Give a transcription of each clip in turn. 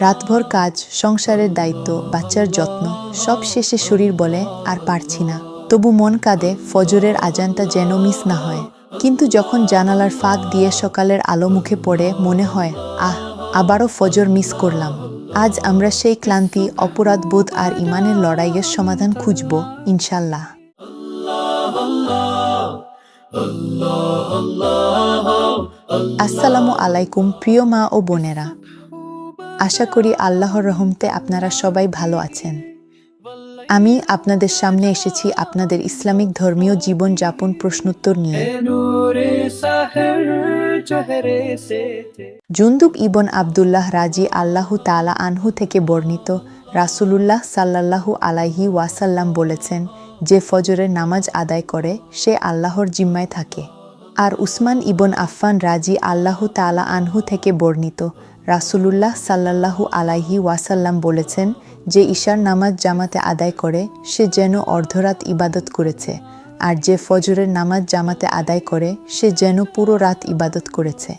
রাতভর কাজ, সংসারের দায়িত্ব, বাচ্চার যত্ন, সব শেষে শরীর বলে আর পারছি না। তবু মন কাঁদে, ফজরের আজানটা যেন মিস না হয়। কিন্তু যখন জানালার ফাঁক দিয়ে সকালের আলো মুখে পড়ে, মনে হয়, আহ, আবারও ফজর মিস করলাম। আজ আমরা সেই ক্লান্তি অপরাধবোধ আর ইমানের লড়াইয়ের সমাধান খুঁজব, ইনশাল্লাহ। আসসালামু আলাইকুম প্রিয় মা ও বোনেরা। আশা করি আল্লাহর রহমতে আপনারা সবাই ভালো আছেন। আমি আপনাদের সামনে এসেছি আপনাদের ইসলামিক ধর্মীয় জীবন যাপন প্রশ্নোত্তর নিয়ে। জুন্দুব ইবন আবদুল্লাহ রাজি আল্লাহু তালা আনহু থেকে বর্ণিত রাসূলুল্লাহ সাল্লাল্লাহু আলাইহি ওয়াসাল্লাম বলেছেন, যে ফজরের নামাজ আদায় করে, সে আল্লাহর জিম্মায় থাকে। আর উসমান ইবন আফফান রাজি আল্লাহু তালা আনহু থেকে বর্ণিত রাসূলুল্লাহ সাল্লাল্লাহু আলাইহি ওয়াসাল্লাম বলেছেন, যে ঈশার নামাজ জামাতে আদায় করে, সে যেন অর্ধরাত ইবাদত করেছে, আর যে ফজরের নামাজ জামাতে আদায় করে, সে যেন পুরো রাত ইবাদত করেছে।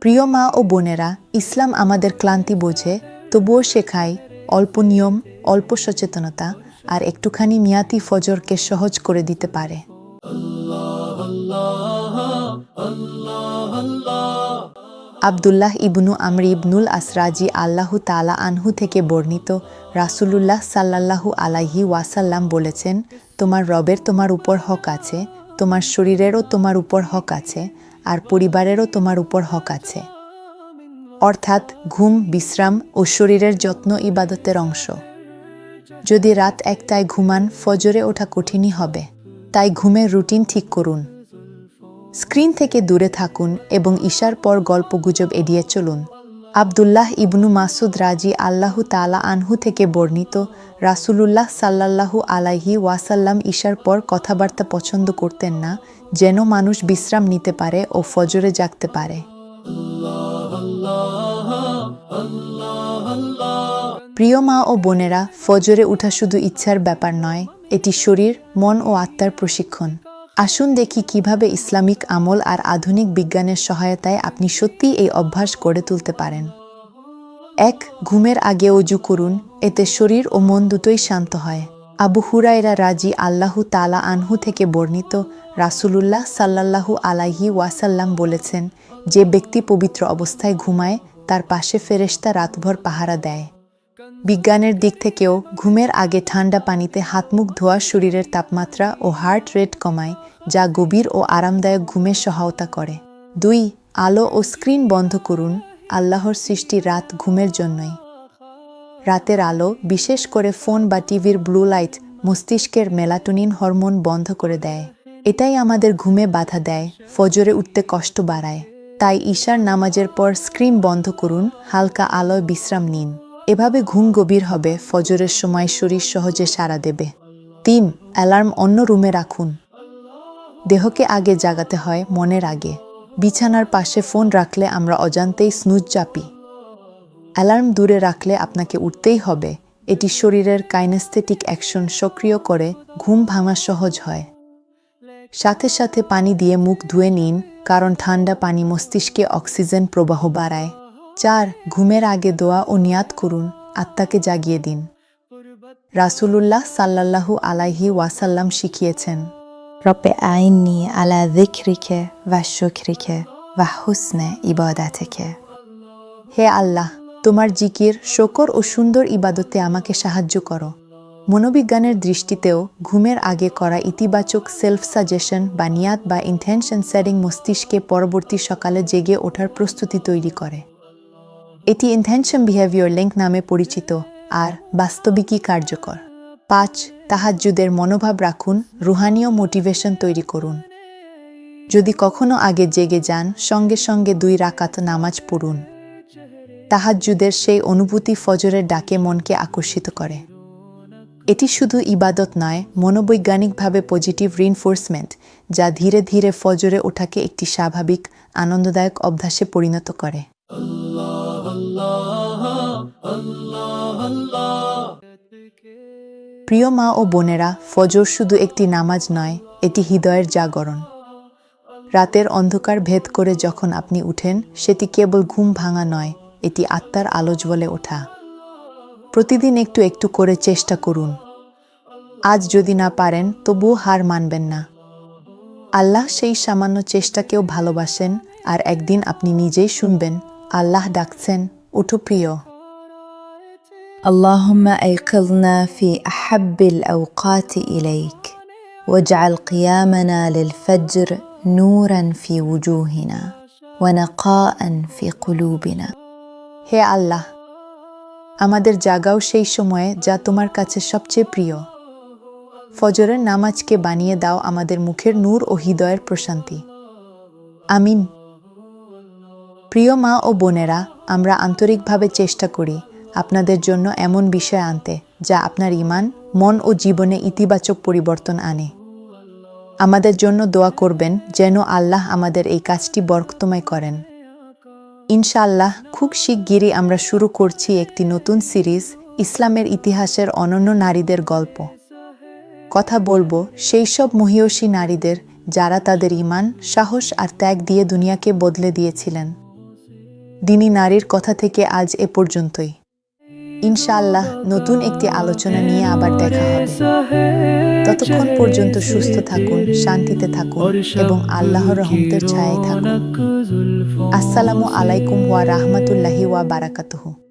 প্রিয় মা ও বোনেরা, ইসলাম আমাদের ক্লান্তি বোঝে, তবুও শেখায় অল্প নিয়ম, অল্প সচেতনতা, আর একটুখানি মিয়াতি ফজরকে সহজ করে দিতে পারে। আবদুল্লাহ ইবনু আমর ইবনুল আসরাজি আল্লাহু তালা আনহু থেকে বর্ণিত রাসূলুল্লাহ সাল্লাল্লাহু আলাইহি ওয়াসাল্লাম বলেছেন, তোমার রবের তোমার উপর হক আছে, তোমার শরীরেরও তোমার উপর হক আছে, আর পরিবারেরও তোমার উপর হক আছে। অর্থাৎ ঘুম, বিশ্রাম ও শরীরের যত্ন ইবাদতের অংশ। যদি রাত একটায় ঘুমান, ফজরে ওঠা কঠিনই হবে। তাই ঘুমের রুটিন ঠিক করুন। স্ক্রিন থেকে দূরে থাকুন এবং ঈশার পর গল্প গুজব এড়িয়ে চলুন। আবদুল্লাহ ইবনু মাসুদ রাজি আল্লাহু তালা আনহু থেকে বর্ণিত রাসূলুল্লাহ সাল্লাল্লাহু আলাইহি ওয়াসাল্লাম ঈশার পর কথাবার্তা পছন্দ করতেন না, যেন মানুষ বিশ্রাম নিতে পারে ও ফজরে জাগতে পারে। প্রিয় মা ও বোনেরা, ফজরে উঠা শুধু ইচ্ছার ব্যাপার নয়, এটি শরীর, মন ও আত্মার প্রশিক্ষণ। আসুন দেখি কীভাবে ইসলামিক আমল আর আধুনিক বিজ্ঞানের সহায়তায় আপনি সত্যিই এই অভ্যাস গড়ে তুলতে পারেন। এক, ঘুমের আগে অজু করুন, এতে শরীর ও মন দুটোই শান্ত হয়। আবু হুরায়রা রাজি আল্লাহু তালা আনহু থেকে বর্ণিত রাসূলুল্লাহ সাল্লাল্লাহু আলাইহি ওয়াসাল্লাম বলেছেন, যে ব্যক্তি পবিত্র অবস্থায় ঘুমায়, তার পাশে ফেরেশতা রাতভর পাহারা দেয়। বিজ্ঞানের দিক থেকেও ঘুমের আগে ঠান্ডা পানিতে হাতমুখ ধোয়া শরীরের তাপমাত্রা ও হার্ট রেট কমায়, যা গভীর ও আরামদায়ক ঘুমের সহায়তা করে। দুই, আলো ও স্ক্রিন বন্ধ করুন, আল্লাহর সৃষ্টি রাত ঘুমের জন্যই। রাতের আলো, বিশেষ করে ফোন বা টিভির ব্লু লাইট, মস্তিষ্কের মেলাটোনিন হরমোন বন্ধ করে দেয়। এটাই আমাদের ঘুমে বাধা দেয়, ফজরে উঠতে কষ্ট বাড়ায়। তাই ঈশার নামাজের পর স্ক্রিন বন্ধ করুন, হালকা আলোয় বিশ্রাম নিন। এভাবে ঘুম গভীর হবে, ফজরের সময় শরীর সহজে সাড়া দেবে। তিন, অ্যালার্ম অন্য রুমে রাখুন। দেহকে আগে জাগাতে হয়, মনের আগে। বিছানার পাশে ফোন রাখলে আমরা অজান্তেই স্নুজ চাপি। অ্যালার্ম দূরে রাখলে আপনাকে উঠতেই হবে। এটি শরীরের কাইনেস্থেটিক অ্যাকশন সক্রিয় করে, ঘুম ভাঙা সহজ হয়। সাথে সাথে পানি দিয়ে মুখ ধুয়ে নিন, কারণ ঠান্ডা পানি মস্তিষ্কে অক্সিজেন প্রবাহ বাড়ায়। চার, ঘুমের আগে দোয়া ও নিয়াত করুন, আত্মাকে জাগিয়ে দিন। রাসুলুল্লাহ সাল্লাল্লাহু আলাইহি ওয়াসাল্লাম শিখিয়েছেন রপে আইন নিয়ে আলা দিকরিখে বা সুখরিখে বা হুসনে ইবাদা থেকে হে আল্লাহ, তোমার জিকির, শকর ও সুন্দর ইবাদতে আমাকে সাহায্য করো। মনোবিজ্ঞানের দৃষ্টিতেও ঘুমের আগে করা ইতিবাচক সেলফ সাজেশন বা নিয়াত বা ইন্টেনশন সেটিং মস্তিষ্কে পরবর্তী সকালে জেগে ওঠার প্রস্তুতি তৈরি করে। এটি ইন্টেনশন বিহেভিয়ার লিঙ্ক নামে পরিচিত আর বাস্তবিকই কার্যকর। পাঁচ, তাহাজ্জুদের মনোভাব রাখুন, রুহানীয় মোটিভেশন তৈরি করুন। যদি কখনো আগে জেগে যান, সঙ্গে সঙ্গে দুই রাকাত নামাজ পড়ুন। তাহাজ্জুদের সেই অনুভূতি ফজরের ডাকে মনকে আকর্ষিত করে। এটি শুধু ইবাদত নয়, মনোবৈজ্ঞানিকভাবে পজিটিভ রিনফোর্সমেন্ট যা ধীরে ধীরে ফজরে ওঠাকে একটি স্বাভাবিক, আনন্দদায়ক অভ্যাসে পরিণত করে। প্রিয় মা ও বোনেরা, ফজর শুধু একটি নামাজ নয়, এটি হৃদয়ের জাগরণ। রাতের অন্ধকার ভেদ করে যখন আপনি উঠেন, সেটি কেবল ঘুম ভাঙা নয়, এটি আত্মার আলো জ্বলে ওঠা। প্রতিদিন একটু একটু করে চেষ্টা করুন। আজ যদি না পারেন, তবুও হার মানবেন না। আল্লাহ সেই সামান্য চেষ্টাকেও ভালোবাসেন, আর একদিন আপনি নিজেই শুনবেন, আল্লাহ ডাকছেন উঠো প্রিয়। اللهم ايقظنا في احب الاوقات اليك واجعل قيامنا للفجر نورا في وجوهنا ونقاء في قلوبنا হে আল্লাহ আমাদের জাগাও সেই সময়ে যা তোমার কাছে সবচেয়ে প্রিয় ফজরের নামাজকে বানিয়ে দাও আমাদের মুখের নূর ও হৃদয়ের প্রশান্তি আমিন প্রিয় মা ও বোনেরা আমরা আন্তরিকভাবে চেষ্টা করি আপনাদের জন্য এমন বিষয় আনতে যা আপনার ইমান, মন ও জীবনে ইতিবাচক পরিবর্তন আনে। আমাদের জন্য দোয়া করবেন যেন আল্লাহ আমাদের এই কাজটি বরকতময় করেন। ইনশাআল্লাহ খুব শিগগিরই আমরা শুরু করছি একটি নতুন সিরিজ, ইসলামের ইতিহাসের অনন্য নারীদের গল্প। কথা বলব সেই সব মহিয়সী নারীদের যারা তাদের ইমান, সাহস আর ত্যাগ দিয়ে দুনিয়াকে বদলে দিয়েছিলেন। দিনী নারীর কথা থেকে আজ এ পর্যন্তই। ইনশাআল্লাহ নতুন একটি আলোচনা নিয়ে আবার দেখা হবে। ততক্ষণ পর্যন্ত সুস্থ থাকুন, শান্তিতে থাকুন এবং আল্লাহর রহমতের ছায়ায় থাকুন। আসসালামু আলাইকুম ওয়া রাহমাতুল্লাহি ওয়া বারাকাতুহু।